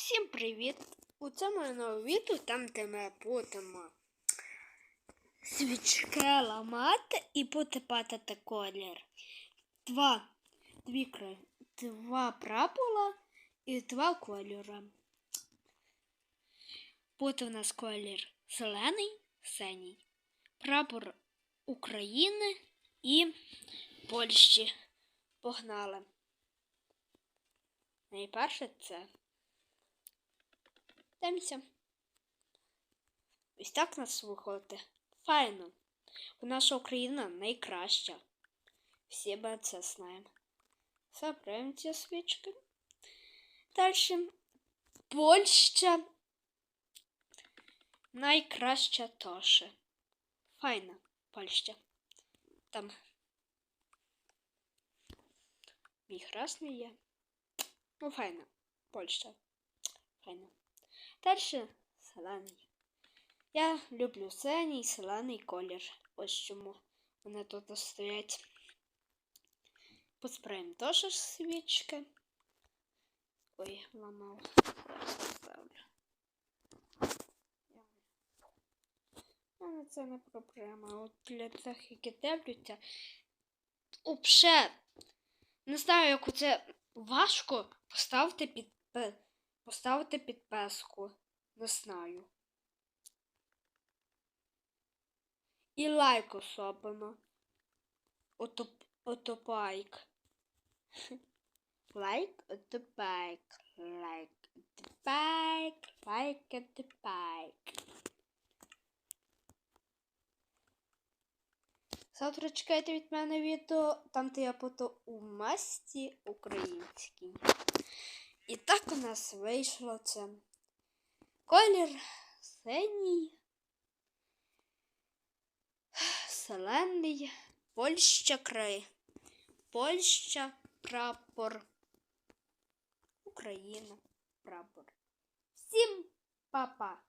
Всім привіт! У цьому новому відео там, де ми будемо свічки ламати і потипати колір. Два, дві, кра- два прапора і два кольори. Буде у нас колір зелений, синій, прапор України і Польщі. Погнали. Найперше це Дивимося. Ось так нас виходить. Файно. Наша Україна найкраща. Всі ми це знаємо. Забираємо ці свічки. Далі. Польща. Найкраща теж. Файна Польща. Там. Мій красний є. Ну, файна. Польща. Файна. Далі зелений. Я люблю синій зелений колір. Ось чому вони тут стоять. Поспраємо теж свічки. Ой, ламав. Зараз поставлю. Це не проблема. От для тих, які дивляться. Взагалі, не знаю, як це важко поставити під поставити підписку. Не знаю. І лайк особливо. Ото, отопайк. Лайк, отопайк. Лайк, отопайк. Лайк, отопайк. Завтра чекайте від мене відео, там де я буду у масті українській. І так у нас вийшло це. Колір синій, зелений, Польща край, Польща прапор, Україна прапор. Всім па-па!